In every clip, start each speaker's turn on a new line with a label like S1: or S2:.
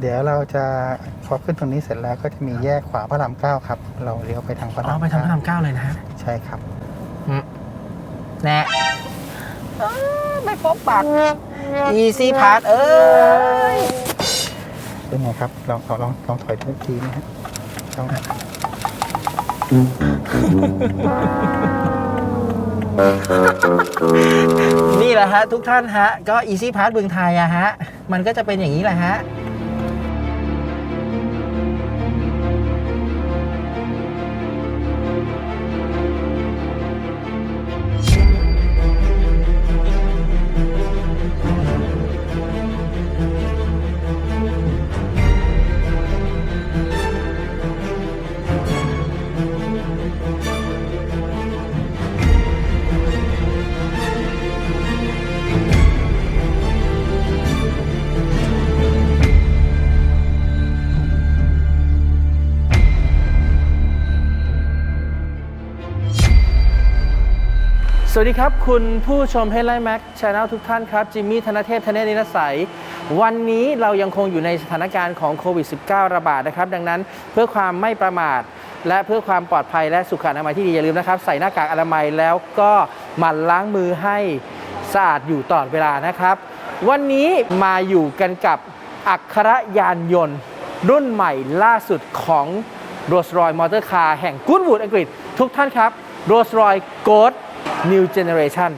S1: เดี๋ยวเราจะพอขึ้นตรงนี้เสร็จแล้วก็จะมีแยกขวาพระรามเก้าครับ เราเลี้ยวไปทางพระ
S2: อ๋
S1: รา
S2: อ
S1: ม
S2: ไปทางพระ
S1: เก้ารา
S2: มเก้าเลยนะฮะ
S1: ใช่ครับ
S2: แน่อ้าวไม่พบบัตร easy pass เอ้ย
S1: เป็นไงครับลองลองลองลองถอยทุกทีนะฮะลอง
S2: นี่แหละฮะ ทุกท่านฮะ ก็ easy pass เมืองไทยอะฮะ มันก็จะเป็นอย่างนี้แหละฮะ วัสดีครับ คุณผู้ชม Headline Mac Channel ทุกท่านครับ จิมมี่ธนเทพธเนศนิรสัย วันนี้เรายังคงอยู่ในสถานการณ์ของโควิด -19 ระบาดนะครับ ดังนั้นเพื่อความไม่ประมาท และเพื่อความปลอดภัยและสุขอนามัยที่ดี อย่าลืมนะครับ ใส่หน้ากากอนามัยแล้วก็หมั่นล้างมือให้สะอาดอยู่ตลอดเวลานะครับ วันนี้มาอยู่กันกับอักรยานยนต์ รุ่นใหม่ล่าสุดของ Rolls Royce Motor Car แห่งกุนวูดอังกฤษ ทุกท่านครับ Rolls Royce Ghost New Generation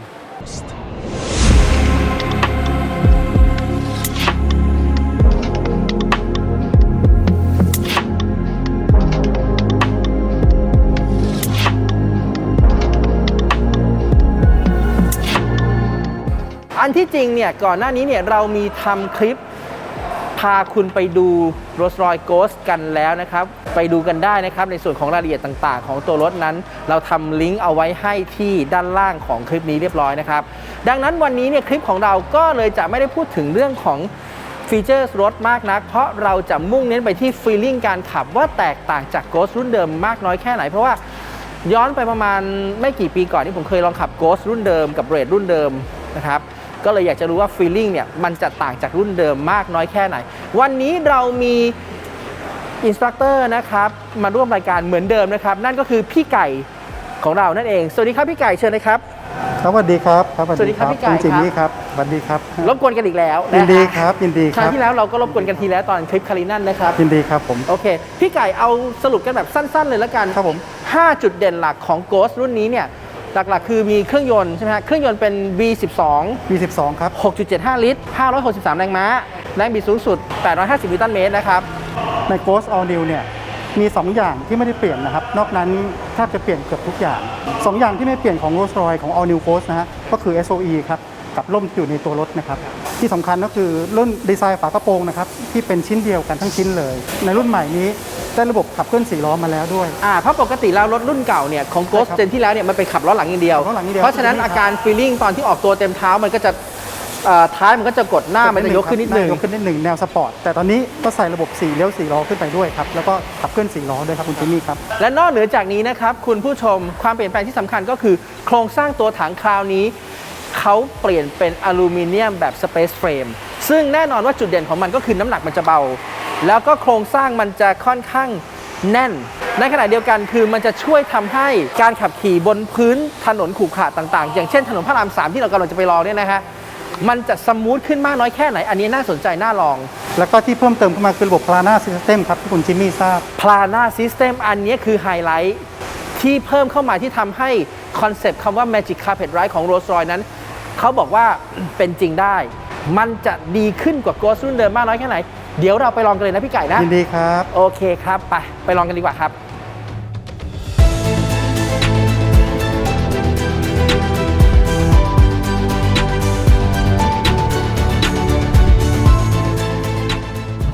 S2: อันที่จริงเนี่ยก่อนหน้านี้เนี่ยเรามีทำคลิป พาคุณไปดู Rolls Royce Ghost กันแล้วนะครับ ไปดูกันได้นะครับ ในส่วนของรายละเอียดต่างๆ ของตัวรถนั้น เราทำลิงก์เอาไว้ให้ที่ด้านล่างของคลิปนี้เรียบร้อยนะครับ ดังนั้นวันนี้เนี่ยคลิปของเราก็เลยจะไม่ได้พูดถึงเรื่องของฟีเจอร์รถมากนัก เพราะเราจะมุ่งเน้นไปที่ฟีลลิ่งการขับว่าแตกต่างจาก Ghost รุ่นเดิมมากน้อยแค่ไหน เพราะว่าย้อนไปประมาณไม่กี่ปีก่อนที่ผมเคยลองขับ Ghost รุ่นเดิมกับ r a d รุ่นเดิมนะครับ ก็เลยอยากจะรู้ว่าฟีลลิ่งเนี่ยมันจะต่างจากรุ่นเดิมมากน้อยแค่ไหน วันนี้เรามีอินสตรัคเตอร์นะครับมาร่วมรายการเหมือนเดิมนะครับ นั่นก็คือพี่ไก่ของเรานั่นเอง สวัสดีครับพี่ไก่เชิญเลยครับ
S1: ครับสวัสดีครับครับ
S2: สวัสดีครับพี่ไก่
S1: คุณจิม
S2: ครับ
S1: มี่ครับสวัสดีครับ
S2: รบกวนกันอีกแล้วนะฮะ
S1: ยินดีครับยินดี
S2: ค
S1: ค
S2: รั้
S1: รั
S2: ง
S1: บ
S2: ที่แล้วเราก็รบกวนกันทีแล้วตอนคลิปคารินันนะครับ
S1: ยินดีครับผม
S2: โอเค พี่ไก่เอาสรุปกันแบบสั้น ๆ เลยแล้วกัน
S1: ครับผม
S2: 5จุดเด่นหลักของ Ghost รุ่นนี้เนี่ย หลักๆ คือมีเครื่องยนต์ใช่ไหมฮะเครื่องยนต์เป็น V12
S1: มี12 ครับ
S2: 6.75 ลิตร 563 แรงม้า แรงบิดสูงสุด 850 นิวตันเมตรนะครับ
S1: ใน Ghost All New เนี่ยมี 2 อย่างที่ไม่ได้เปลี่ยนนะครับ นอกนั้นแทบจะเปลี่ยนเกือบทุกอย่าง 2 อย่างที่ไม่เปลี่ยนของ Rolls Royce ของ All New Ghost นะฮะก็คือ SOE ครับกับร่มที่อยู่ในตัวรถนะครับ ที่สำคัญก็คือรุ่นดีไซน์ฝากระโปรงนะครับที่เป็นชิ้นเดียวกันทั้งชิ้นเลย ในรุ่นใหม่นี้ ได้ระบบขับเคลื่อน4ล้อมาแล้วด้วย
S2: อ่าเพราะปกติแล้วรถรุ่นเก่าเนี่ยของ Ghost
S1: ใช่ครับ
S2: เจนที่แล้วเนี่ยมันเป็นขับล้อหลังอย่างเดียว
S1: ขับล้อหลังอย่างเดียว
S2: เพราะฉะนั้น
S1: ใช่ครับ
S2: อาการฟีลลิ่งตอนที่ออกตัวเต็มเท้ามันก็จะเอ่อท้ายมันก็จะกดหน้ามันจะยกขึ้นนิดนึง
S1: ยกขึ้นนิดหนึ่งแนวสปอร์ตแต่ตอนนี้ก็ใส่ระบบ4เลี้ยว4ล้อขึ้นไปด้วยครับแล้วก็ขับเคลื่อน4ล้อด้วยครับคุณจิมมี่ครับ
S2: และนอกเหนือจากนี้นะครับคุณผู้ชมความเปลี่ยนแปลงที่สำคัญก็คือ โครงสร้างตัวถังคราวนี้เขาเปลี่ยนเป็นอลูมิเนียมแบบ Space Frame ซึ่งแน่นอนว่าจุดเด่นของมันก็คือน้ำหนักมันจะเบา แล้วก็โครงสร้างมันจะค่อนข้างแน่น ในขณะเดียวกันคือมันจะช่วยทำให้การขับขี่บนพื้นถนนขรุขระต่างๆ อย่างเช่นถนนพระรามสามที่เรากำลังจะไปลองเนี่ยนะฮะมันจะสมูทขึ้นมากน้อยแค่ไหน อันนี้น่าสนใจน่าลอง
S1: แล้วก็ที่เพิ่มเติมเข้ามาคือระบบ Plana System ครับที่คุณจิมมี่ทราบ
S2: Plana System อันนี้คือไฮไลท์ที่เพิ่มเข้ามาที่ทำให้คอนเซปต์คำว่า Magic Carpet Ride ของ Rolls Royce นั้น เขาบอกว่าเป็นจริงได้ มันจะดีขึ้นกว่า Ghost รุ่นเดิมมากน้อยแค่ไหน เดี๋ยวเราไปลองกันเลยนะพี่ไก่นะ
S1: ยินดีครับ
S2: โอเคครับ ไป ไปลองกันดีกว่าครับ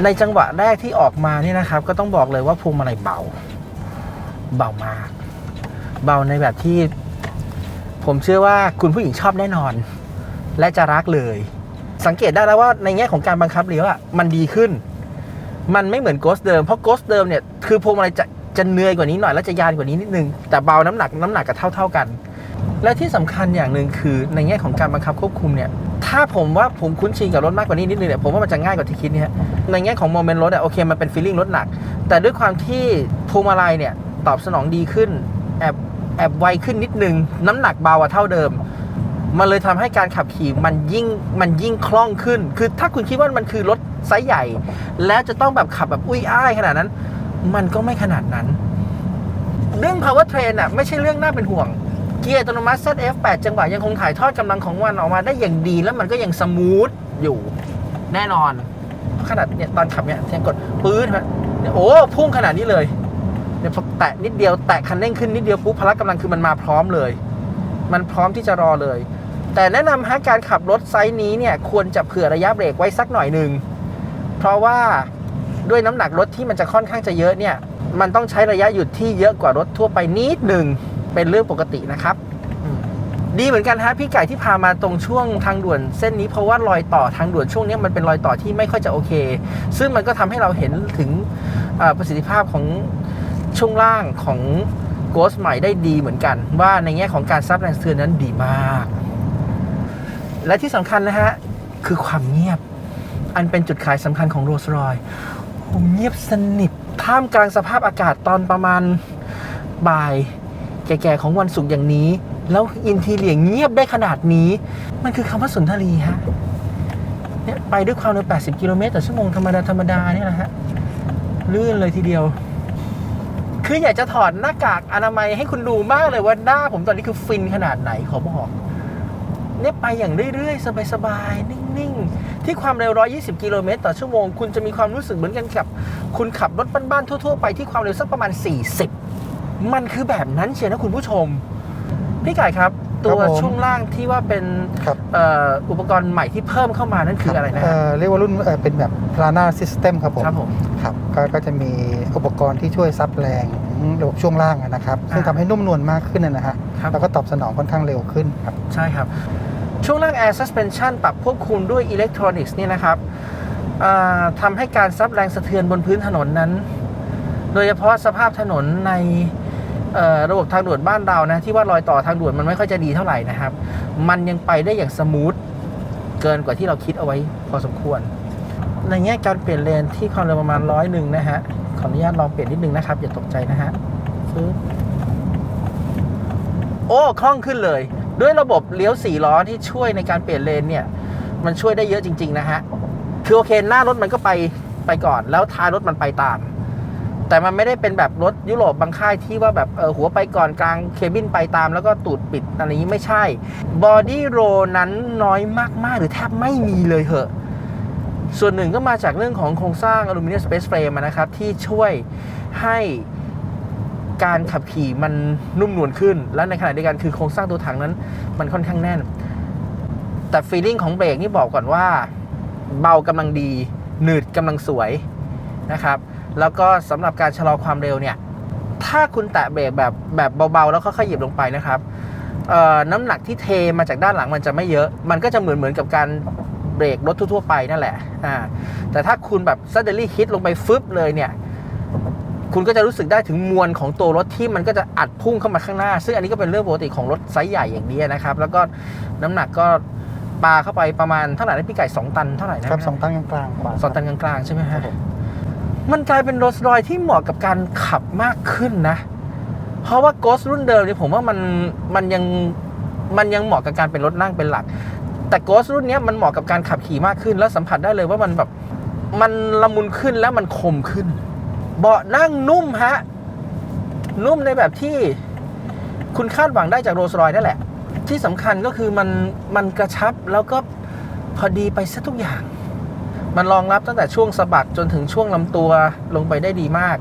S2: ในจังหวะแรกที่ออกมาเนี่ยนะครับ ก็ต้องบอกเลยว่าพวงมาลัยเบา เบามาก เบาในแบบที่ ผมเชื่อว่าคุณผู้หญิงชอบแน่นอน และจะรักเลย สังเกตได้แล้วว่าในแง่ของการบังคับเลี้ยวอะมันดีขึ้น มันไม่เหมือนโกสเดิมเพราะโกสเดิมเนี่ยคือพวงมาลัยจะจะเนื่อยกว่านี้หน่อยแล้วจะยานกว่านี้นิดนึงแต่เบาน้ำหนักน้ำหนักก็เท่าเท่าๆกัน และที่สำคัญอย่างหนึ่งคือในแง่ของการบังคับควบคุมเนี่ยถ้าผมว่าผมคุ้นชินกับรถมากกว่านี้นิดนึงเนี่ยผมว่ามันจะง่ายกว่าที่คิดนี่ฮะในแง่ของโมเมนต์รถอะโอเคมันเป็นฟีลลิ่งรถหนัก แต่ด้วยความที่พวงมาลัยเนี่ยตอบสนองดีขึ้นแอบแอบไวขึ้นนิดนึง น้ำหนักเบากว่าเท่าเดิม มันเลยทำให้การขับขี่มันยิ่งมันยิ่งคล่องขึ้น คือถ้าคุณคิดว่ามันคือรถไซส์ใหญ่ แล้วจะต้องแบบขับแบบอุ้ยอ้ายขนาดนั้น มันก็ไม่ขนาดนั้น เรื่อง power train อะไม่ใช่เรื่องน่าเป็นห่วง เกียร์อัตโนมัติ ZF 8 จังหวะยังคงถ่ายทอดกำลังของมันออกมาได้อย่างดี แล้วมันก็ยังสมูทอยู่แน่นอน ขนาดเนี่ยตอนขับเนี่ยเทียงกดปื๊ดฮะเนี่ยโอ้พุ่งขนาดนี้เลยเนี่ยพอแตะนิดเดียวแตะคันเร่งขึ้นนิดเดียวปุ๊บพละกำลังคือมันมาพร้อมเลย มันพร้อมที่จะรอเลย แต่แนะนำฮะการขับรถไซส์นี้เนี่ยควรจะเผื่อระยะเบรกไว้สักหน่อยหนึ่งเพราะว่าด้วยน้ำหนักรถที่มันจะค่อนข้างจะเยอะเนี่ยมันต้องใช้ระยะหยุดที่เยอะกว่ารถทั่วไปนิดหนึ่งเป็นเรื่องปกตินะครับดีเหมือนกันฮะพี่ไก่ที่พามาตรงช่วงทางด่วนเส้นนี้เพราะว่ารอยต่อทางด่วนช่วงนี้มันเป็นรอยต่อที่ไม่ค่อยจะโอเค ซึ่งมันก็ทำให้เราเห็นถึงประสิทธิภาพของช่วงล่างของโกสใหม่ได้ดีเหมือนกัน ว่าในแง่ของการซับแรงเทือนนั้นดีมาก และที่สำคัญนะฮะ คือความเงียบ อันเป็นจุดขายสำคัญของโรลส์รอยผมเงียบสนิทท่ามกลางสภาพอากาศตอนประมาณบ่าย แก่ๆของวันศุกร์อย่างนี้ แล้วอินทีเลียเงียบได้ขนาดนี้ มันคือคำว่าสุนทรีฮะเนี่ยไปด้วยความเร็ว 80 กิโลเมตรต่อชั่วโมงธรรมดาธรรมดาเนี่ยนะฮะลื่นเลยทีเดียว คืออยากจะถอดหน้ากากอนามัยให้คุณดูมากเลยว่าหน้าผมตอนนี้คือฟินขนาดไหนขอบอก เนี่ยไปอย่างเรื่อยๆ สบายๆ นิ่งๆ ที่ความเร็ว 120 กิโลเมตรต่อชั่วโมง คุณจะมีความรู้สึกเหมือนกันกับ คุณขับรถบ้านๆ ทั่วๆ ไปที่ความเร็วสักประมาณ 40 มันคือแบบนั้นเชียวนะคุณผู้ชม พี่ไก่ครับ ตัว
S1: ครับผม
S2: ช่วงล่างที่ว่าเป็น
S1: ครับ
S2: เอ่ออุปกรณ์ใหม่ที่เพิ่มเข้ามานั่นคืออะไรนะ
S1: เอ่
S2: ฮะ
S1: อเรียกว่ารุ่นเอ่อเป็นแบบ Plana System ครับผม
S2: ครับผม
S1: ครับก็ก็จะมีอุปกรณ์ที่ช่วยซับแรงของระบบช่วงล่างอะนะครับ ซึ่ง
S2: อ่า
S1: ทำให้นุ่มนวลมากขึ้นนะฮะ
S2: ครับ
S1: แล้วก็ตอบสนองค่อนข้างเร็วขึ้นครับ
S2: ใช่ครับ ช่วงล่าง Air Suspension ปรับควบคุมด้วยอิเล็กทรอนิกส์เนี่ยนะครับทำให้การซับแรงสะเทือนบนพื้นถนนนั้น โดยเฉพาะสภาพถนนในระบบทางด่วนบ้านเรานะ ที่ว่ารอยต่อทางด่วนมันไม่ค่อยจะดีเท่าไหร่นะครับ มันยังไปได้อย่างสมูทเกินกว่าที่เราคิดเอาไว้พอสมควร ในแง่การเปลี่ยนเลนที่ความเร็วประมาณร้อยหนึ่งนะฮะ ขออนุญาตลองเปลี่ยนนิดนึงนะครับ อย่าตกใจนะฮะโอ้คล่องขึ้นเลย ด้วยระบบเลี้ยวสี่ล้อที่ช่วยในการเปลี่ยนเลนเนี่ย มันช่วยได้เยอะจริง ๆ นะฮะ คือโอเคหน้ารถมันก็ไปไปก่อน แล้วท้ายรถมันไปตาม แต่มันไม่ได้เป็นแบบรถยุโรปบางค่ายที่ว่าแบบเออหัวไปก่อนกลางเคบินไปตาม แล้วก็ตูดปิดอะไรอย่างนี้ไม่ใช่บอดี้โรนั้นน้อยมากๆ หรือแทบไม่มีเลยเหอะส่วนหนึ่งก็มาจากเรื่องของโครงสร้างอลูมิเนียมสเปซเฟรมนะครับ ที่ช่วยให้ การขับขี่มันนุ่มนวลขึ้น และในขณะเดียวกันคือโครงสร้างตัวถังนั้น มันค่อนข้างแน่น แต่ฟีลลิ่งของเบรกนี่บอกก่อนว่า เบากำลังดี หนืดกำลังสวยนะครับ แล้วก็สำหรับการชะลอความเร็วเนี่ย ถ้าคุณแตะเบรกแบบแบบเบาๆ แล้วค่อยๆหยิบลงไปนะครับน้ำหนักที่เทมาจากด้านหลังมันจะไม่เยอะ มันก็จะเหมือนเหมือนกับการเบรกรถทั่วๆไปนั่นแหละ อ่า แต่ถ้าคุณแบบซัดเดลี่ฮิตลงไปฟึบเลยเนี่ย คุณก็จะรู้สึกได้ถึงมวลของตัวรถที่มันก็จะอัดพุ่งเข้ามาข้างหน้า ซึ่งอันนี้ก็เป็นเรื่องปกติของรถไซส์ใหญ่อย่างนี้นะครับ แล้วก็น้ำหนักก็ปาเข้าไปประมาณเท่าไหร่นะพี่ไก่2ตันเท่าไหร่นะครับ
S1: สองตั้งกลางๆกว่า
S2: สองตันกลางๆใช่ไหม
S1: ครั
S2: ฮะ
S1: บผม
S2: มันกลายเป็นโรลส์รอยที่เหมาะกับการขับมากขึ้นนะ เพราะว่าโกสรุ่นเดิมเนี่ยผมว่ามันมันยังมันยังเหมาะกับการเป็นรถนั่งเป็นหลัก แต่โกสรุ่นเนี้ยมันเหมาะกับการขับขี่มากขึ้น แล้วสัมผัสได้เลยว่ามันแบบมันละมุนขึ้นแล้วมันคมขึ้น เบาะนั่งนุ่มฮะ นุ่มในแบบที่คุณคาดหวังได้จากโรลส์รอยนั่นแหละ ที่สำคัญก็คือมันมันกระชับแล้วก็พอดีไปซะทุกอย่าง มันรองรับตั้งแต่ช่วงสะบักจนถึงช่วงลำตัวลงไปได้ดีมาก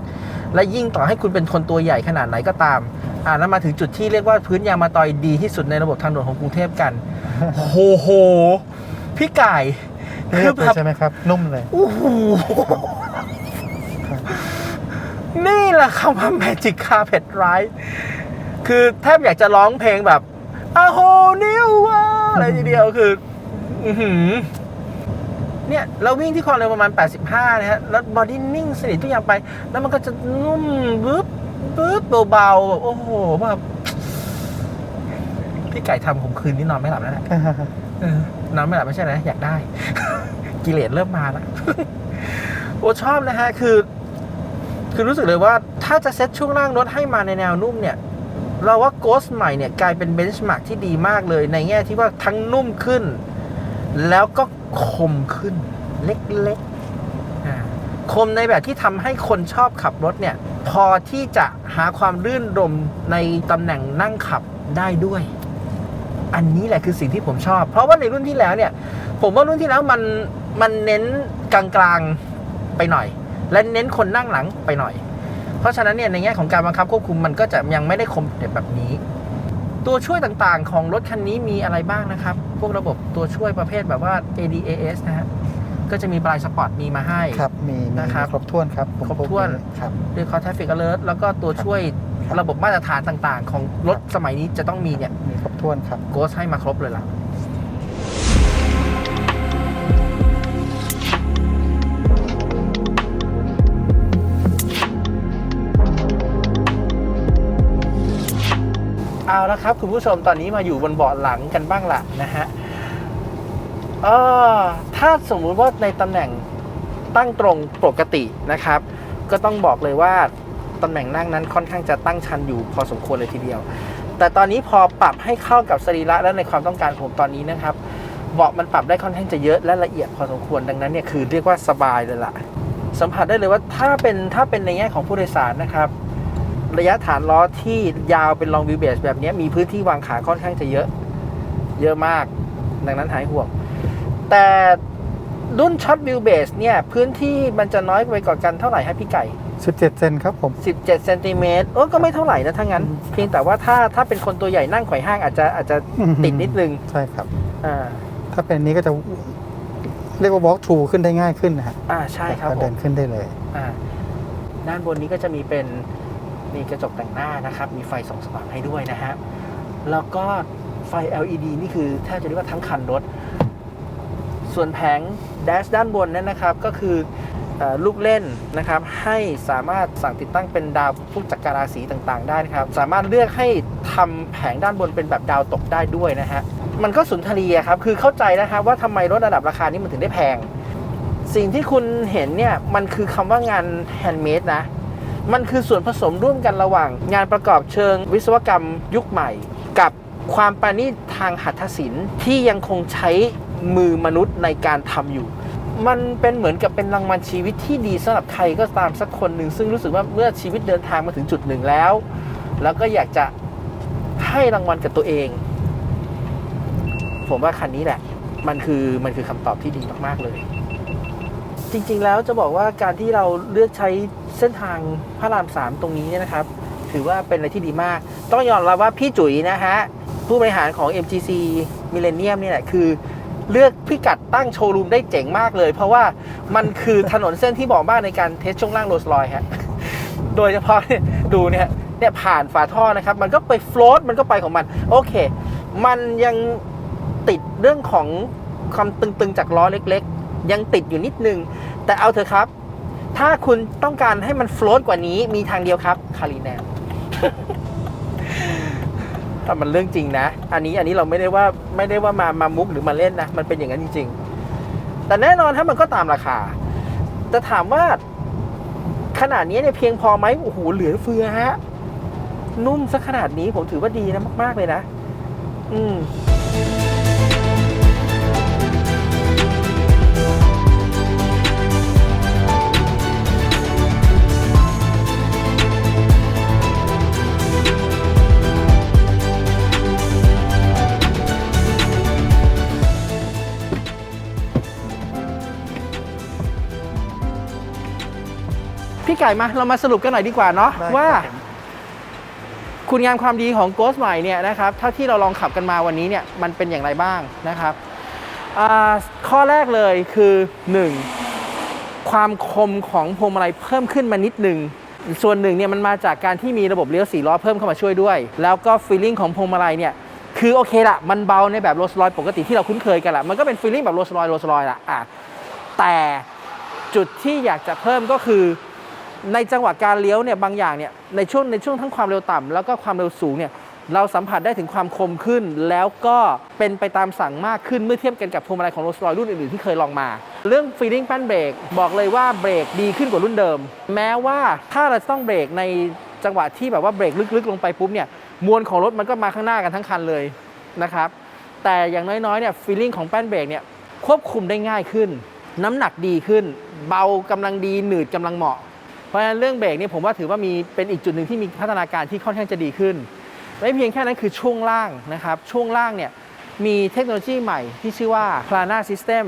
S2: และยิ่งต่อให้คุณเป็นคนตัวใหญ่ขนาดไหนก็ตาม อ่าแล้วมาถึงจุดที่เรียกว่าพื้นยางมาตอยดีที่สุดในระบบทางด่วนของกรุงเทพกันโหโหพี่ไก่
S1: เรี
S2: คื
S1: ย
S2: อบ
S1: เลย
S2: แบบ
S1: ใช่ไหมครับ นุ่มเลย
S2: โอ้โห
S1: ครับ
S2: นี่แหละคำว่า Magic Carpet Ride คือแทบอยากจะร้องเพลงแบบ A whole new world อะไรทีเดียวคือ อื้อหือเนี่ย เราวิ่งที่ความเร็วประมาณ 85 นะฮะ แล้วบอดี้นิ่งสนิททุกอย่างไป แล้วมันก็จะนุ่มบึ๊บบึ๊บเบาๆแบบโอ้โหแบบพี่ไก่ทำผมคืนนี้นอนไม่หลับแล้วแหละเอเออนอนไม่หลับไม่ใช่นะอยากได้ กิเลสเริ่มมาแล้วโอ้ชอบนะฮะ คือ คือรู้สึกเลยว่าถ้าจะเซ็ตช่วงล่างรถให้มาในแนวนุ่มเนี่ย เราว่า Ghost ใหม่เนี่ยกลายเป็นเบนช์มาร์กที่ดีมากเลย ในแง่ที่ว่าทั้งนุ่มขึ้น แล้วก็คมขึ้น เล็กๆคมในแบบที่ทำให้คนชอบขับรถเนี่ย พอที่จะหาความรื่นรมในตำแหน่งนั่งขับได้ด้วย อันนี้แหละคือสิ่งที่ผมชอบ เพราะว่าในรุ่นที่แล้วเนี่ย ผมว่ารุ่นที่แล้วมันมันเน้นกลางๆไปหน่อย และเน้นคนนั่งหลังไปหน่อย เพราะฉะนั้นเนี่ยในแง่ของการบังคับควบคุมมันก็จะยังไม่ได้คมเด็ดแบบนี้ ตัวช่วยต่างๆของรถคันนี้มีอะไรบ้างนะครับ พวกระบบตัวช่วยประเภทแบบว่า ADAS นะฮะก็จะมีบลายสปอร์ตมีมาให้
S1: ครับมีมี
S2: นะครับ
S1: ครบถ้วนครับผม
S2: ครบถ้วน
S1: ครับ
S2: ด้วย Call Traffic Alert แล้วก็ตัวช่วย
S1: ครับ
S2: ระบบมาตรฐานต่างๆ ของรถสมัยนี้จะต้องมีเนี่ย
S1: มีครบถ้วนครับ
S2: โกสให้มาครบเลยล่ะ เอาละครับ คุณผู้ชมตอนนี้มาอยู่บนเบาะหลังกันบ้างละนะฮะเออถ้าสมมุติว่าในตำแหน่งตั้งตรงปกตินะครับ ก็ต้องบอกเลยว่าตำแหน่งนั่งนั้นค่อนข้างจะตั้งชันอยู่พอสมควรเลยทีเดียว แต่ตอนนี้พอปรับให้เข้ากับสรีระและในความต้องการผมตอนนี้นะครับ เบาะมันปรับได้ค่อนข้างจะเยอะและละเอียดพอสมควรดังนั้นเนี่ยคือเรียกว่าสบายเลยล่ะสัมผัสได้เลยว่าถ้าเป็นถ้าเป็นในแง่ของผู้โดยสารนะครับ ระยะฐานล้อที่ยาวเป็น long wheelbase แบบนี้มีพื้นที่วางขาค่อนข้างจะเยอะ เยอะมาก ดังนั้นหายห่วง แต่รุ่นช็อต wheelbase เนี่ยพื้นที่มันจะน้อยไปกว่ากันเท่าไหร่ให้พี่ไก่
S1: 17 เซนครับผม
S2: 17เซนติเมตรโอ้ก็ไม่เท่าไหร่นะถ้างั้น เพียงแต่ว่าถ้าถ้าเป็นคนตัวใหญ่นั่งไขว่ห้างอาจจะอาจจะติดนิดนึง
S1: ใช่ครับ
S2: อ่า
S1: ถ้าเป็นอันนี้ก็จะเรียกว่า walk through ขึ้นได้ง่ายขึ้นนะฮะ
S2: อ่าใช่ครับ
S1: ก็
S2: ผ
S1: เดิ
S2: ม
S1: นขึ้นได้เลย
S2: อ่าด้านบนนี้ก็จะมีเป็น มีกระจกแต่งหน้านะครับ มีไฟส่องสว่างให้ด้วยนะฮะ แล้วก็ไฟ LED นี่คือแทบจะเรียกว่าทั้งคันรถ ส่วนแผงแดชด้านบนนั้นนะครับ ก็คืออลูกเล่นนะครับ ให้สามารถสั่งติดตั้งเป็นดาวพวกจักรราศีต่างๆ ได้นะครับ สามารถเลือกให้ทำแผงด้านบนเป็นแบบดาวตกได้ด้วยนะฮะ มันก็สุนทรีอะครับ คือเข้าใจนะครับว่าทำไมรถระดับราคานี้มันถึงได้แพง สิ่งที่คุณเห็นเนี่ย มันคือคำว่างานแฮนด์เมดนะ มันคือส่วนผสมร่วมกันระหว่าง งานประกอบเชิงวิศวกรรมยุคใหม่ กับความประณีตทางหัตถศิลป์ที่ยังคงใช้มือมนุษย์ในการทำอยู่ มันเป็นเหมือนกับเป็นรางวัลชีวิตที่ดีสำหรับใครก็ตามสักคนหนึ่ง ซึ่งรู้สึกว่าเมื่อชีวิตเดินทางมาถึงจุดหนึ่งแล้ว แล้วก็อยากจะให้รางวัลกับตัวเอง ผมว่าคันนี้แหละ มันคือมันคือคำตอบที่ดีมากๆเลย จริงๆแล้วจะบอกว่าการที่เราเลือกใช้ เส้นทางพระรามสามตรงนี้เนี่ยนะครับ ถือว่าเป็นอะไรที่ดีมาก ต้องยอมรับว่าพี่จุ๋ยนะฮะ ผู้บริหารของ MGC Millennium นี่แหละคือ เลือกพิกัดตั้งโชว์รูมได้เจ๋งมากเลย เพราะว่ามันคือถนนเส้นที่บอกมากในการเทสช่วงล่างโรลส์รอยฮะโดยเฉพาะที่ดูเนี่ยเนี่ยผ่านฝาท่อนะครับ มันก็ไปโฟลตมันก็ไปของมัน โอเค มันยังติดเรื่องของความตึงๆจากล้อเล็ก ๆ ยังติดอยู่นิดนึง แต่เอาเถอะครับ ถ้าคุณต้องการให้มันโฟลตกว่านี้มีทางเดียวครับคารีแนมแต่มันเรื่องจริงนะ อันนี้อันนี้เราไม่ได้ว่าไม่ได้ว่ามามามุกหรือมาเล่นนะ มันเป็นอย่างนั้นจริง ๆ แต่แน่นอนถ้ามันก็ตามราคาแต่ถามว่าขนาดนี้เนี่ยเพียงพอไหมโอ้โหเหลือเฟือฮะ นุ่มซะขนาดนี้ผมถือว่าดีนะมาก ๆ เลยนะ อืม พี่ไก่มาเรามาสรุปกันหน่อยดีกว่าเนาะ
S1: ได้
S2: ว่า
S1: ครับผม
S2: คุณงามความดีของ Ghost ใหม่เนี่ยนะครับเท่าที่เราลองขับกันมาวันนี้เนี่ยมันเป็นอย่างไรบ้างนะครับอ่าข้อแรกเลยคือ 1. ความคมของพวงมาลัยเพิ่มขึ้นมานิดนึงส่วนหนึ่งเนี่ยมันมาจากการที่มีระบบเลี้ยวสี่ล้อเพิ่มเข้ามาช่วยด้วย แล้วก็ฟีลลิ่งของพวงมาลัยเนี่ยคือโอเคละมันเบาในแบบโรลส์รอยปกติที่เราคุ้นเคยกันละมันก็เป็นฟีลลิ่งแบบโรลส์รอยโรลส์รอยละอะแต่ จุดที่อยากจะเพิ่มก็คือ ในจังหวะการเลี้ยวเนี่ยบางอย่างเนี่ยในช่วงในช่วงทั้งความเร็วต่ำแล้วก็ความเร็วสูงเนี่ยเราสัมผัสได้ถึงความคมขึ้น แล้วก็เป็นไปตามสั่งมากขึ้นเมื่อเทียบกันกับพวงมาลัยของโรลส์รอยรุ่นอื่นๆที่เคยลองมา เรื่อง feeling แป้นเบรกบอกเลยว่าเบรกดีขึ้นกว่ารุ่นเดิม แม้ว่าถ้าเราจะต้องเบรกในจังหวะที่แบบว่าเบรกลึกๆ ลงไปปุ๊บเนี่ยมวลของรถมันก็มาข้างหน้ากันทั้งคันเลยนะครับแต่อย่างน้อยๆเนี่ย feeling ของแป้นเบรกเนี่ยควบคุมได้ง่ายขึ้น น้ำหนักดีขึ้น เบากำลังดีหนืดกำลังเหมาะ ราะฉะนั้นเรื่องเบรกนี่ผมว่าถือว่ามีเป็นอีกจุดหนึ่งที่มีพัฒนาการที่ค่อนข้างจะดีขึ้น ไม่เพียงแค่นั้นคือช่วงล่างนะครับช่วงล่างเนี่ยมีเทคโนโลยีใหม่ที่ชื่อว่า Plana System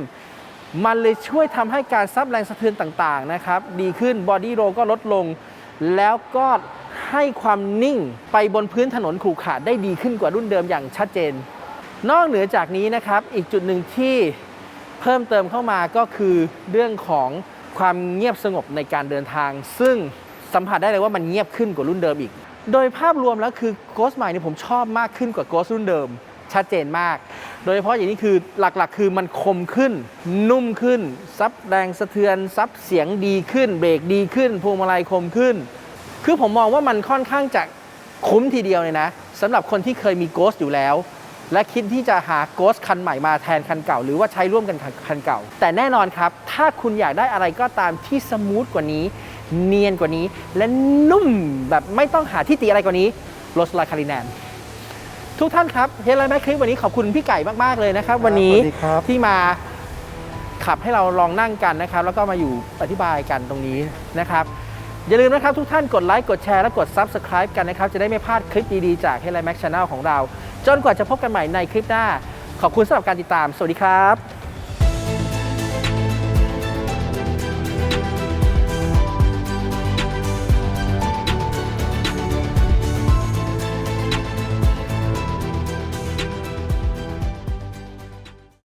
S2: มันเลยช่วยทำให้การซับแรงสะเทือนต่างๆนะครับดีขึ้นบอดี้โรก็ลดลง แล้วก็ให้ความนิ่งไปบนพื้นถนนขรุขระได้ดีขึ้นกว่ารุ่นเดิมอย่างชัดเจน นอกเหนือจากนี้นะครับอีกจุดหนึ่งที่เพิ่มเติมเข้ามาก็คือเรื่องของ ความเงียบสงบในการเดินทาง ซึ่งสัมผัสได้เลยว่ามันเงียบขึ้นกว่ารุ่นเดิมอีก โดยภาพรวมแล้วคือ Ghost ใหม่เนี่ยผมชอบมากขึ้นกว่า Ghost รุ่นเดิม ชัดเจนมาก โดยเฉพาะอย่างนี้คือหลักๆ คือมันคมขึ้น นุ่มขึ้น ซับแรงสะเทือนซับเสียงดีขึ้น เบรกดีขึ้นพวงมาลัยคมขึ้น คือผมมองว่ามันค่อนข้างจะคุ้มทีเดียวเลยนะสำหรับคนที่เคยมี Ghost อยู่แล้ว และคิดที่จะหา Ghost คันใหม่มาแทนคันเก่า หรือว่าใช้ร่วมกันกับคันเก่า แต่แน่นอนครับ ถ้าคุณอยากได้อะไรก็ตามที่สมูทกว่านี้ เนียนกว่านี้ และนุ่มแบบไม่ต้องหาที่ตีอะไรกว่านี้โรสลาคาริแนนทุกท่านครับเฮลไลแมคคลิปวันนี้ขอบคุณพี่ไก่มาก ๆ เลยนะครับ วันนี้
S1: สวัสดีครับ
S2: ที่มาขับให้เราลองนั่งกันนะครับ แล้วก็มาอยู่อธิบายกันตรงนี้นะครับ อย่าลืมนะครับทุกท่านกดไลค์กดแชร์และกด Subscribe กันนะครับ จะได้ไม่พลาดคลิปดี ๆ จาก h e l l i Max Channel ของเรา จนกว่าจะพบกันใหม่ในคลิปหน้า ขอบคุณสำหรับการติดตาม สวัสดีครับ